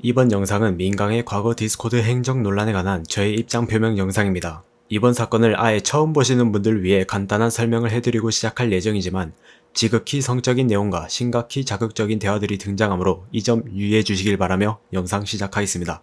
이번 영상은 민강의 과거 디스코드 행적 논란에 관한 저의 입장 표명 영상입니다. 이번 사건을 아예 처음 보시는 분들 위해 간단한 설명을 해드리고 시작할 예정이지만 지극히 성적인 내용과 심각히 자극적인 대화들이 등장하므로 이 점 유의해 주시길 바라며 영상 시작하겠습니다.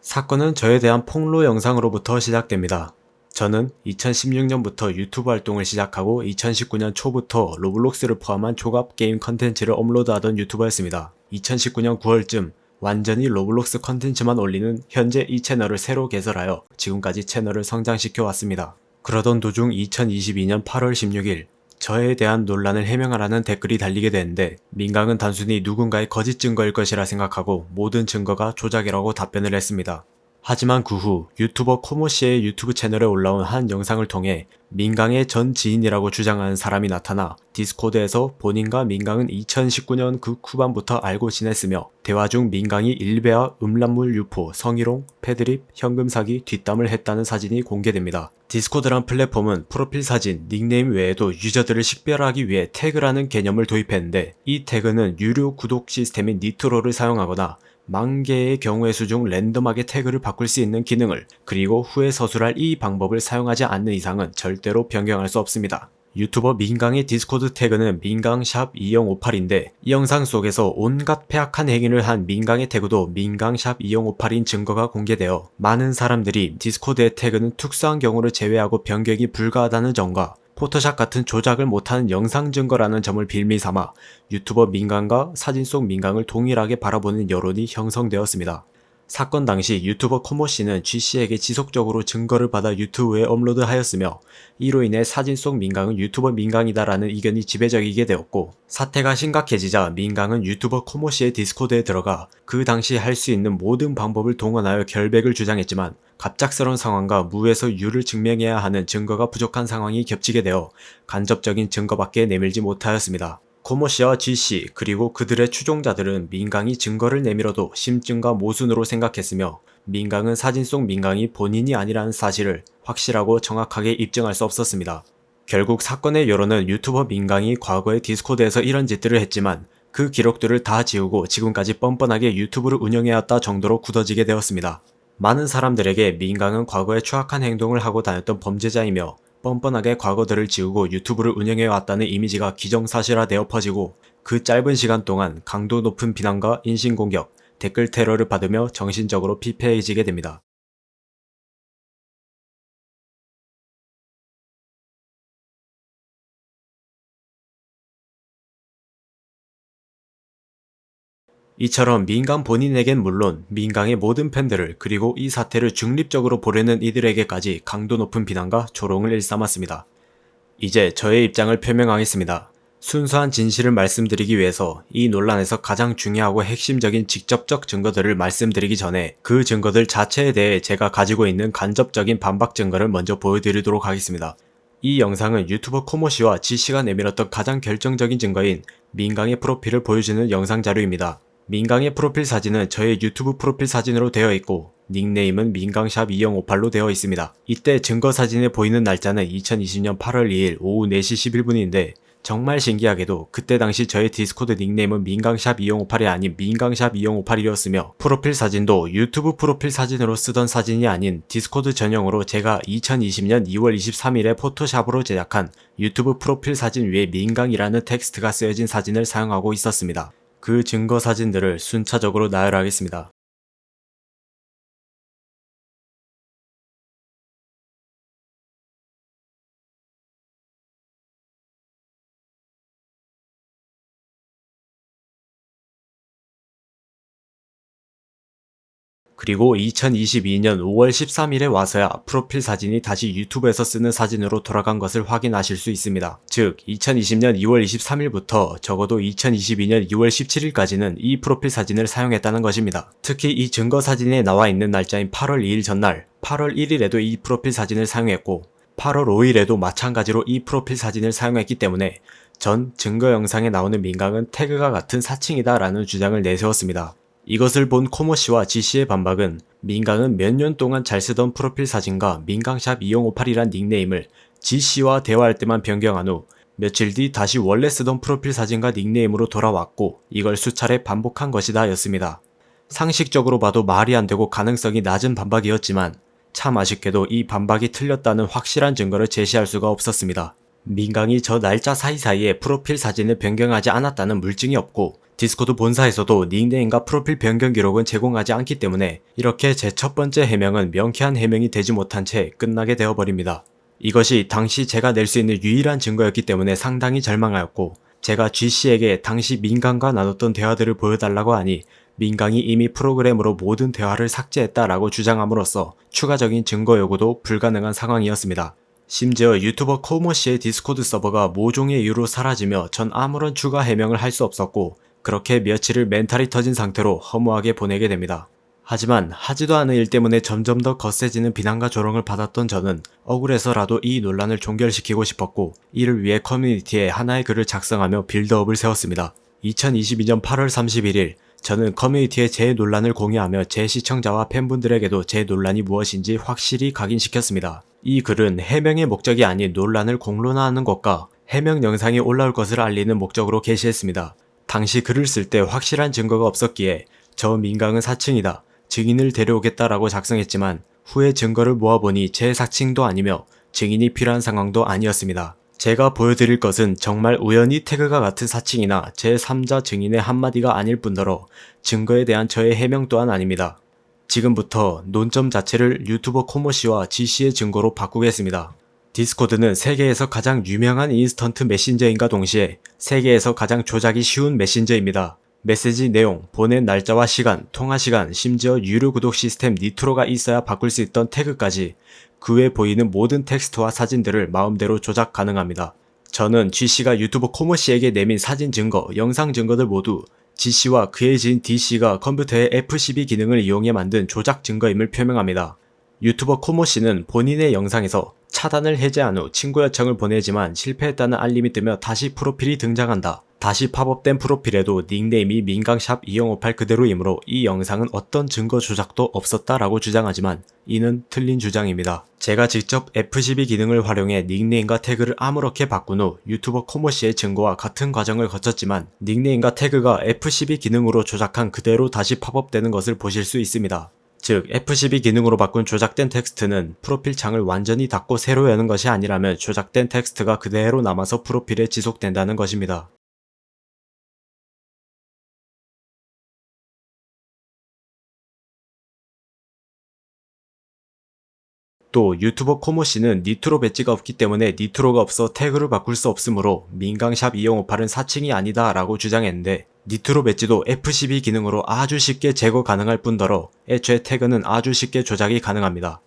사건은 저에 대한 폭로 영상으로부터 시작됩니다. 저는 2016년부터 유튜브 활동을 시작하고 2019년 초부터 로블록스를 포함한 조갑 게임 컨텐츠를 업로드하던 유튜버였습니다. 2019년 9월쯤 완전히 로블록스 컨텐츠만 올리는 현재 이 채널을 새로 개설하여 지금까지 채널을 성장시켜 왔습니다. 그러던 도중 2022년 8월 16일 저에 대한 논란을 해명하라는 댓글이 달리게 되는데 민강은 단순히 누군가의 거짓 증거일 것이라 생각하고 모든 증거가 조작이라고 답변을 했습니다. 하지만 그 후 유튜버 코모 씨의 유튜브 채널에 올라온 한 영상을 통해 민강의 전 지인이라고 주장하는 사람이 나타나 디스코드에서 본인과 민강은 2019년 그 후반부터 알고 지냈으며 대화 중 민강이 일배와 음란물 유포, 성희롱, 패드립, 현금 사기, 뒷담을 했다는 사진이 공개됩니다. 디스코드란 플랫폼은 프로필 사진, 닉네임 외에도 유저들을 식별하기 위해 태그라는 개념을 도입했는데 이 태그는 유료 구독 시스템인 니트로를 사용하거나 만 개의 경우의 수 중 랜덤하게 태그를 바꿀 수 있는 기능을 그리고 후에 서술할 이 방법을 사용하지 않는 이상은 절대로 변경할 수 없습니다. 유튜버 민강의 디스코드 태그는 민강샵 2058인데 이 영상 속에서 온갖 폐악한 행위를 한 민강의 태그도 민강샵 2058인 증거가 공개되어 많은 사람들이 디스코드의 태그는 특수한 경우를 제외하고 변경이 불가하다는 점과 포토샵 같은 조작을 못하는 영상 증거라는 점을 빌미 삼아 유튜버 민강과 사진 속 민강을 동일하게 바라보는 여론이 형성되었습니다. 사건 당시 유튜버 코모 씨는 G 씨에게 지속적으로 증거를 받아 유튜브에 업로드하였으며 이로 인해 사진 속 민강은 유튜버 민강이다라는 의견이 지배적이게 되었고 사태가 심각해지자 민강은 유튜버 코모 씨의 디스코드에 들어가 그 당시 할 수 있는 모든 방법을 동원하여 결백을 주장했지만 갑작스러운 상황과 무에서 유를 증명해야 하는 증거가 부족한 상황이 겹치게 되어 간접적인 증거밖에 내밀지 못하였습니다. 코모 씨와 G 씨 그리고 그들의 추종자들은 민강이 증거를 내밀어도 심증과 모순으로 생각했으며 민강은 사진 속 민강이 본인이 아니라는 사실을 확실하고 정확하게 입증할 수 없었습니다. 결국 사건의 여론은 유튜버 민강이 과거에 디스코드에서 이런 짓들을 했지만 그 기록들을 다 지우고 지금까지 뻔뻔하게 유튜브를 운영해왔다 정도로 굳어지게 되었습니다. 많은 사람들에게 민강은 과거에 추악한 행동을 하고 다녔던 범죄자이며 뻔뻔하게 과거들을 지우고 유튜브를 운영해 왔다는 이미지가 기정사실화되어 퍼지고 그 짧은 시간 동안 강도 높은 비난과 인신공격, 댓글 테러를 받으며 정신적으로 피폐해지게 됩니다. 이처럼 민강 본인에겐 물론 민강의 모든 팬들을 그리고 이 사태를 중립적으로 보려는 이들에게까지 강도 높은 비난과 조롱을 일삼았습니다. 이제 저의 입장을 표명하겠습니다. 순수한 진실을 말씀드리기 위해서 이 논란에서 가장 중요하고 핵심적인 직접적 증거들을 말씀드리기 전에 그 증거들 자체에 대해 제가 가지고 있는 간접적인 반박 증거를 먼저 보여드리도록 하겠습니다. 이 영상은 유튜버 코모 씨와 지씨가 내밀었던 가장 결정적인 증거인 민강의 프로필을 보여주는 영상 자료입니다. 민강의 프로필 사진은 저의 유튜브 프로필 사진으로 되어 있고 닉네임은 민강샵 2058로 되어 있습니다. 이때 증거 사진에 보이는 날짜는 2020년 8월 2일 오후 4시 11분인데 정말 신기하게도 그때 당시 저의 디스코드 닉네임은 민강샵 2058이 아닌 민강샵 2058이었으며 프로필 사진도 유튜브 프로필 사진으로 쓰던 사진이 아닌 디스코드 전용으로 제가 2020년 2월 23일에 포토샵으로 제작한 유튜브 프로필 사진 위에 민강이라는 텍스트가 쓰여진 사진을 사용하고 있었습니다. 그 증거 사진들을 순차적으로 나열하겠습니다. 그리고 2022년 5월 13일에 와서야 프로필 사진이 다시 유튜브에서 쓰는 사진으로 돌아간 것을 확인하실 수 있습니다. 즉, 2020년 2월 23일부터 적어도 2022년 2월 17일까지는 이 프로필 사진을 사용했다는 것입니다. 특히 이 증거 사진에 나와 있는 날짜인 8월 2일 전날, 8월 1일에도 이 프로필 사진을 사용했고, 8월 5일에도 마찬가지로 이 프로필 사진을 사용했기 때문에 전 증거 영상에 나오는 민강은 태그가 같은 사칭이다 라는 주장을 내세웠습니다. 이것을 본 코모 씨와 지 씨의 반박은 민강은 몇 년 동안 잘 쓰던 프로필 사진과 민강샵 2058이란 닉네임을 지 씨와 대화할 때만 변경한 후 며칠 뒤 다시 원래 쓰던 프로필 사진과 닉네임으로 돌아왔고 이걸 수차례 반복한 것이다 였습니다. 상식적으로 봐도 말이 안 되고 가능성이 낮은 반박이었지만 참 아쉽게도 이 반박이 틀렸다는 확실한 증거를 제시할 수가 없었습니다. 민강이 저 날짜 사이사이에 프로필 사진을 변경하지 않았다는 물증이 없고 디스코드 본사에서도 닉네임과 프로필 변경 기록은 제공하지 않기 때문에 이렇게 제 첫 번째 해명은 명쾌한 해명이 되지 못한 채 끝나게 되어버립니다. 이것이 당시 제가 낼 수 있는 유일한 증거였기 때문에 상당히 절망하였고 제가 G씨에게 당시 민강과 나눴던 대화들을 보여달라고 하니 민강이 이미 프로그램으로 모든 대화를 삭제했다라고 주장함으로써 추가적인 증거 요구도 불가능한 상황이었습니다. 심지어 유튜버 코모 씨의 디스코드 서버가 모종의 이유로 사라지며 전 아무런 추가 해명을 할 수 없었고 그렇게 며칠을 멘탈이 터진 상태로 허무하게 보내게 됩니다. 하지만 하지도 않은 일 때문에 점점 더 거세지는 비난과 조롱을 받았던 저는 억울해서라도 이 논란을 종결시키고 싶었고 이를 위해 커뮤니티에 하나의 글을 작성하며 빌드업을 세웠습니다. 2022년 8월 31일 저는 커뮤니티에 제 논란을 공유하며 제 시청자와 팬분들에게도 제 논란이 무엇인지 확실히 각인시켰습니다. 이 글은 해명의 목적이 아닌 논란을 공론화하는 것과 해명 영상이 올라올 것을 알리는 목적으로 게시했습니다. 당시 글을 쓸 때 확실한 증거가 없었기에 저 민강은 사칭이다. 증인을 데려오겠다라고 작성했지만 후에 증거를 모아보니 제 사칭도 아니며 증인이 필요한 상황도 아니었습니다. 제가 보여드릴 것은 정말 우연히 태그가 같은 사칭이나 제3자 증인의 한마디가 아닐 뿐더러 증거에 대한 저의 해명 또한 아닙니다. 지금부터 논점 자체를 유튜버 코모 씨와 지 씨의 증거로 바꾸겠습니다. 디스코드는 세계에서 가장 유명한 인스턴트 메신저인과 동시에 세계에서 가장 조작이 쉬운 메신저입니다. 메시지 내용, 보낸 날짜와 시간, 통화 시간, 심지어 유료 구독 시스템 니트로가 있어야 바꿀 수 있던 태그까지 그 외 보이는 모든 텍스트와 사진들을 마음대로 조작 가능합니다. 저는 G씨가 유튜버 코모씨에게 내민 사진 증거, 영상 증거들 모두 G씨와 그의 지인 D씨가 컴퓨터의 F12 기능을 이용해 만든 조작 증거임을 표명합니다. 유튜버 코모씨는 본인의 영상에서 차단을 해제한 후 친구 요청을 보내지만 실패했다는 알림이 뜨며 다시 프로필이 등장한다. 다시 팝업된 프로필에도 닉네임이 민강샵 2058 그대로이므로 이 영상은 어떤 증거 조작도 없었다라고 주장하지만 이는 틀린 주장입니다. 제가 직접 F12 기능을 활용해 닉네임과 태그를 아무렇게 바꾼 후 유튜버 코모 씨의 증거와 같은 과정을 거쳤지만 닉네임과 태그가 F12 기능으로 조작한 그대로 다시 팝업되는 것을 보실 수 있습니다. 즉 F12 기능으로 바꾼 조작된 텍스트는 프로필 창을 완전히 닫고 새로 여는 것이 아니라면 조작된 텍스트가 그대로 남아서 프로필에 지속된다는 것입니다. 또 유튜버 코모 씨는 니트로 배지가 없기 때문에 니트로가 없어 태그를 바꿀 수 없으므로 민강샵 2058은 사칭이 아니다 라고 주장했는데 니트로 배지도 F12 기능으로 아주 쉽게 제거 가능할 뿐더러 애초에 태그는 아주 쉽게 조작이 가능합니다.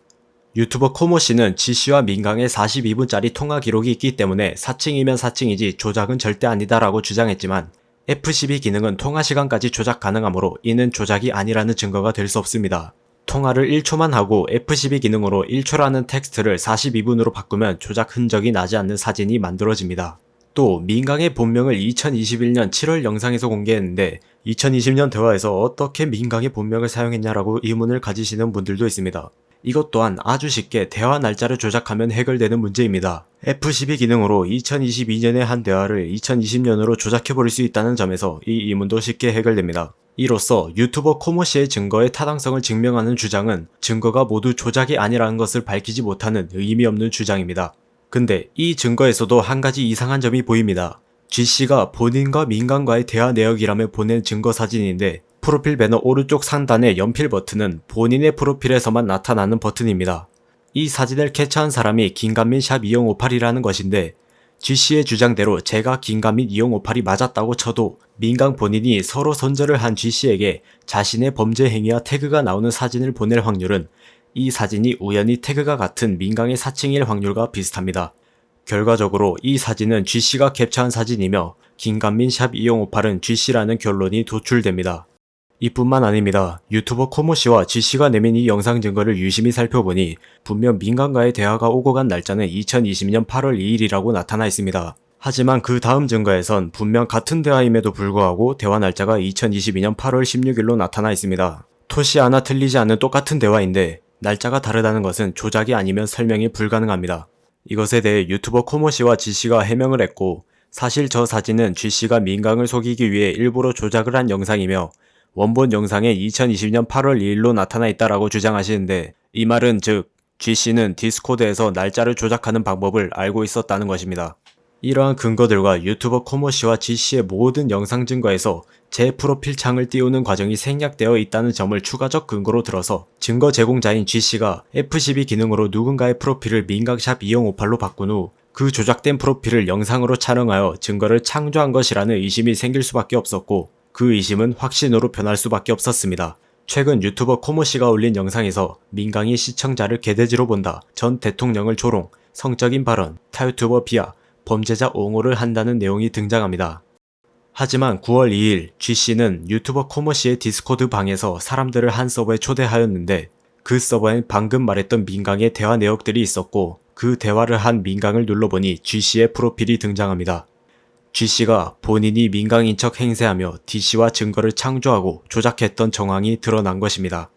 유튜버 코모 씨는 지 씨와 민강의 42분짜리 통화 기록이 있기 때문에 사칭이면 사칭이지 조작은 절대 아니다라고 주장했지만 F12 기능은 통화 시간까지 조작 가능하므로 이는 조작이 아니라는 증거가 될 수 없습니다. 통화를 1초만 하고 F12 기능으로 1초라는 텍스트를 42분으로 바꾸면 조작 흔적이 나지 않는 사진이 만들어집니다. 또 민강의 본명을 2021년 7월 영상에서 공개했는데 2020년 대화에서 어떻게 민강의 본명을 사용했냐라고 의문을 가지시는 분들도 있습니다. 이것 또한 아주 쉽게 대화 날짜를 조작하면 해결되는 문제입니다. F12 기능으로 2022년의 한 대화를 2020년으로 조작해버릴 수 있다는 점에서 이 의문도 쉽게 해결됩니다. 이로써 유튜버 코모씨의 증거의 타당성을 증명하는 주장은 증거가 모두 조작이 아니라는 것을 밝히지 못하는 의미 없는 주장입니다. 근데 이 증거에서도 한 가지 이상한 점이 보입니다. G씨가 본인과 민간과의 대화 내역이라며 보낸 증거 사진인데 프로필 배너 오른쪽 상단의 연필 버튼은 본인의 프로필에서만 나타나는 버튼입니다. 이 사진을 캡처한 사람이 김간민 샵 2058이라는 것인데 G씨의 주장대로 제가 김간민 2058이 맞았다고 쳐도 민강 본인이 서로 선절을 한 G씨에게 자신의 범죄 행위와 태그가 나오는 사진을 보낼 확률은 이 사진이 우연히 태그가 같은 민강의 사칭일 확률과 비슷합니다. 결과적으로 이 사진은 G씨가 캡처한 사진이며 김간민 샵 2058은 G씨라는 결론이 도출됩니다. 이뿐만 아닙니다. 유튜버 코모 씨와 G씨가 내민 이 영상 증거를 유심히 살펴보니 분명 민간과의 대화가 오고 간 날짜는 2020년 8월 2일이라고 나타나 있습니다. 하지만 그 다음 증거에선 분명 같은 대화임에도 불구하고 대화 날짜가 2022년 8월 16일로 나타나 있습니다. 토시 하나 틀리지 않는 똑같은 대화인데 날짜가 다르다는 것은 조작이 아니면 설명이 불가능합니다. 이것에 대해 유튜버 코모 씨와 G씨가 해명을 했고 사실 저 사진은 G씨가 민강을 속이기 위해 일부러 조작을 한 영상이며 원본 영상에 2020년 8월 2일로 나타나 있다라고 주장하시는데 이 말은 즉 G씨는 디스코드에서 날짜를 조작하는 방법을 알고 있었다는 것입니다. 이러한 근거들과 유튜버 코모씨와 G씨의 모든 영상 증거에서 제 프로필 창을 띄우는 과정이 생략되어 있다는 점을 추가적 근거로 들어서 증거 제공자인 G씨가 F12 기능으로 누군가의 프로필을 민각샵 2058로 바꾼 후 그 조작된 프로필을 영상으로 촬영하여 증거를 창조한 것이라는 의심이 생길 수밖에 없었고 그 의심은 확신으로 변할 수밖에 없었습니다. 최근 유튜버 코모 씨가 올린 영상에서 민강이 시청자를 개돼지로 본다, 전 대통령을 조롱, 성적인 발언, 타유튜버 비하, 범죄자 옹호를 한다는 내용이 등장합니다. 하지만 9월 2일 G씨는 유튜버 코모 씨의 디스코드 방에서 사람들을 한 서버에 초대하였는데 그 서버엔 방금 말했던 민강의 대화 내역들이 있었고 그 대화를 한 민강을 눌러보니 G씨의 프로필이 등장합니다. G씨가 본인이 민강인 척 행세하며 D씨와 증거를 창조하고 조작했던 정황이 드러난 것입니다.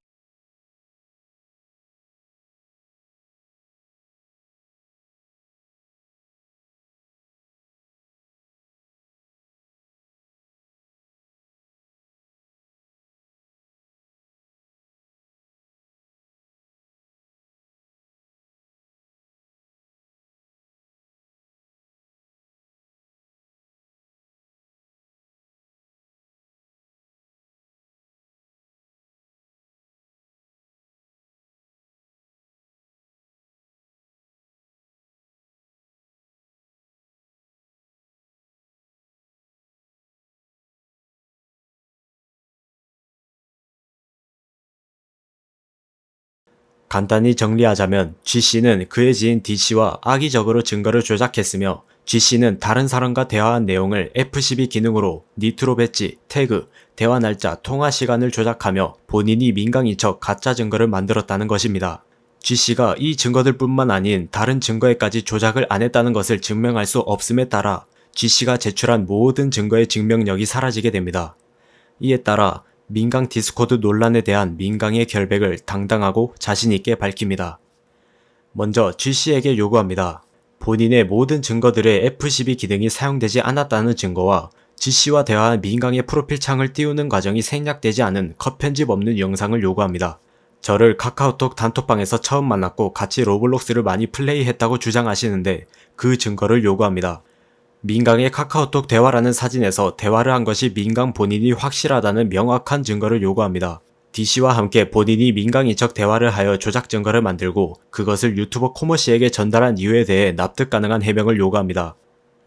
간단히 정리하자면 G씨는 그의 지인 D씨와 악의적으로 증거를 조작했으며 G씨는 다른 사람과 대화한 내용을 F12 기능으로 니트로 배지, 태그, 대화 날짜, 통화 시간을 조작하며 본인이 민강인 척 가짜 증거를 만들었다는 것입니다. G씨가 이 증거들 뿐만 아닌 다른 증거에까지 조작을 안 했다는 것을 증명할 수 없음에 따라 G씨가 제출한 모든 증거의 증명력이 사라지게 됩니다. 이에 따라 민강 디스코드 논란에 대한 민강의 결백을 당당하고 자신있게 밝힙니다. 먼저 G씨에게 요구합니다. 본인의 모든 증거들의 F12 기능이 사용되지 않았다는 증거와 G씨와 대화한 민강의 프로필 창을 띄우는 과정이 생략되지 않은 컷 편집 없는 영상을 요구합니다. 저를 카카오톡 단톡방에서 처음 만났고 같이 로블록스를 많이 플레이했다고 주장하시는데 그 증거를 요구합니다. 민강의 카카오톡 대화라는 사진에서 대화를 한 것이 민강 본인이 확실하다는 명확한 증거를 요구합니다. D씨와 함께 본인이 민강인 척 대화를 하여 조작 증거를 만들고 그것을 유튜버 코모씨에게 전달한 이유에 대해 납득 가능한 해명을 요구합니다.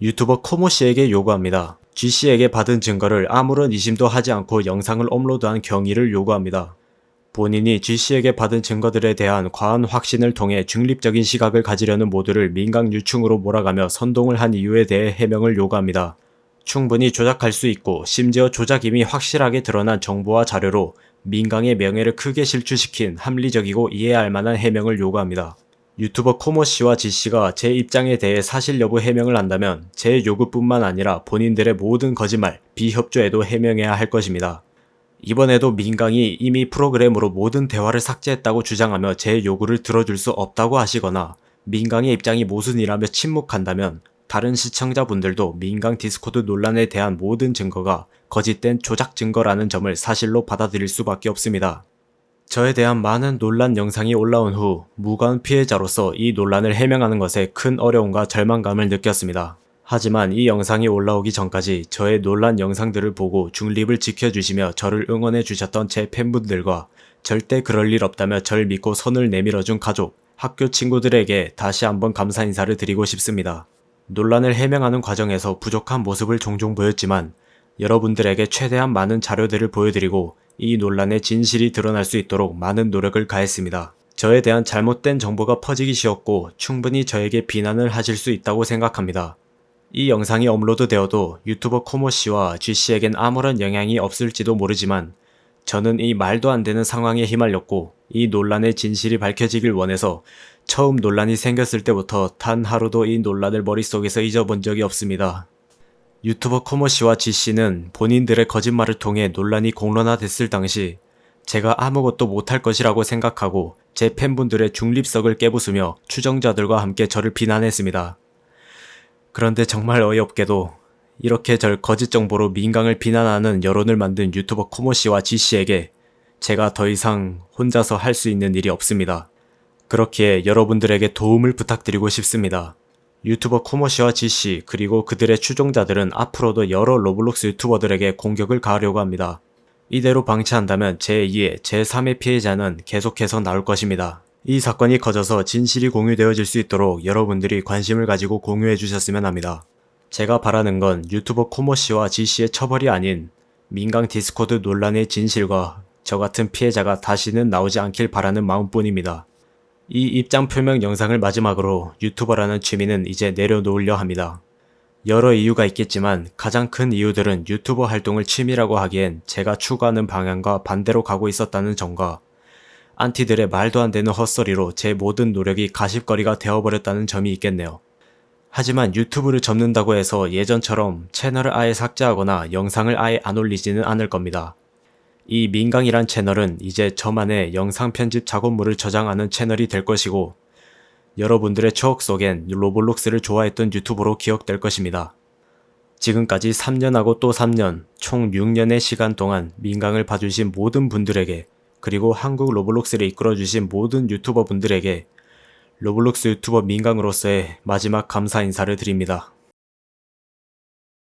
유튜버 코모씨에게 요구합니다. G씨에게 받은 증거를 아무런 의심도 하지 않고 영상을 업로드한 경위를 요구합니다. 본인이 G씨에게 받은 증거들에 대한 과한 확신을 통해 중립적인 시각을 가지려는 모두를 민강 유충으로 몰아가며 선동을 한 이유에 대해 해명을 요구합니다. 충분히 조작할 수 있고 심지어 조작임이 확실하게 드러난 정보와 자료로 민강의 명예를 크게 실추시킨 합리적이고 이해할 만한 해명을 요구합니다. 유튜버 코모 씨와 G씨가 제 입장에 대해 사실 여부 해명을 한다면 제 요구뿐만 아니라 본인들의 모든 거짓말, 비협조에도 해명해야 할 것입니다. 이번에도 민강이 이미 프로그램으로 모든 대화를 삭제했다고 주장하며 제 요구를 들어줄 수 없다고 하시거나 민강의 입장이 모순이라며 침묵한다면 다른 시청자분들도 민강 디스코드 논란에 대한 모든 증거가 거짓된 조작 증거라는 점을 사실로 받아들일 수밖에 없습니다. 저에 대한 많은 논란 영상이 올라온 후 무관 피해자로서 이 논란을 해명하는 것에 큰 어려움과 절망감을 느꼈습니다. 하지만 이 영상이 올라오기 전까지 저의 논란 영상들을 보고 중립을 지켜주시며 저를 응원해 주셨던 제 팬분들과 절대 그럴 일 없다며 절 믿고 손을 내밀어준 가족, 학교 친구들에게 다시 한번 감사 인사를 드리고 싶습니다. 논란을 해명하는 과정에서 부족한 모습을 종종 보였지만 여러분들에게 최대한 많은 자료들을 보여드리고 이 논란의 진실이 드러날 수 있도록 많은 노력을 가했습니다. 저에 대한 잘못된 정보가 퍼지기 쉬웠고 충분히 저에게 비난을 하실 수 있다고 생각합니다. 이 영상이 업로드되어도 유튜버 코모 씨와 G씨에겐 아무런 영향이 없을지도 모르지만 저는 이 말도 안 되는 상황에 휘말렸고 이 논란의 진실이 밝혀지길 원해서 처음 논란이 생겼을 때부터 단 하루도 이 논란을 머릿속에서 잊어본 적이 없습니다. 유튜버 코모 씨와 G씨는 본인들의 거짓말을 통해 논란이 공론화됐을 당시 제가 아무것도 못할 것이라고 생각하고 제 팬분들의 중립성을 깨부수며 추정자들과 함께 저를 비난했습니다. 그런데 정말 어이없게도 이렇게 절 거짓 정보로 민강을 비난하는 여론을 만든 유튜버 코모 씨와 지 씨에게 제가 더 이상 혼자서 할 수 있는 일이 없습니다. 그렇기에 여러분들에게 도움을 부탁드리고 싶습니다. 유튜버 코모 씨와 지 씨, 그리고 그들의 추종자들은 앞으로도 여러 로블록스 유튜버들에게 공격을 가하려고 합니다. 이대로 방치한다면 제2의, 제3의 피해자는 계속해서 나올 것입니다. 이 사건이 커져서 진실이 공유되어질 수 있도록 여러분들이 관심을 가지고 공유해 주셨으면 합니다. 제가 바라는 건 유튜버 코모 씨와 지 씨의 처벌이 아닌 민강 디스코드 논란의 진실과 저 같은 피해자가 다시는 나오지 않길 바라는 마음뿐입니다. 이 입장 표명 영상을 마지막으로 유튜버라는 취미는 이제 내려놓으려 합니다. 여러 이유가 있겠지만 가장 큰 이유들은 유튜버 활동을 취미라고 하기엔 제가 추구하는 방향과 반대로 가고 있었다는 점과 안티들의 말도 안 되는 헛소리로 제 모든 노력이 가십거리가 되어버렸다는 점이 있겠네요. 하지만 유튜브를 접는다고 해서 예전처럼 채널을 아예 삭제하거나 영상을 아예 안 올리지는 않을 겁니다. 이 민강이란 채널은 이제 저만의 영상 편집 작업물을 저장하는 채널이 될 것이고 여러분들의 추억 속엔 로블록스를 좋아했던 유튜버로 기억될 것입니다. 지금까지 3년하고 또 3년, 총 6년의 시간 동안 민강을 봐주신 모든 분들에게 그리고 한국 로블록스를 이끌어주신 모든 유튜버 분들에게 로블록스 유튜버 민강으로서의 마지막 감사 인사를 드립니다.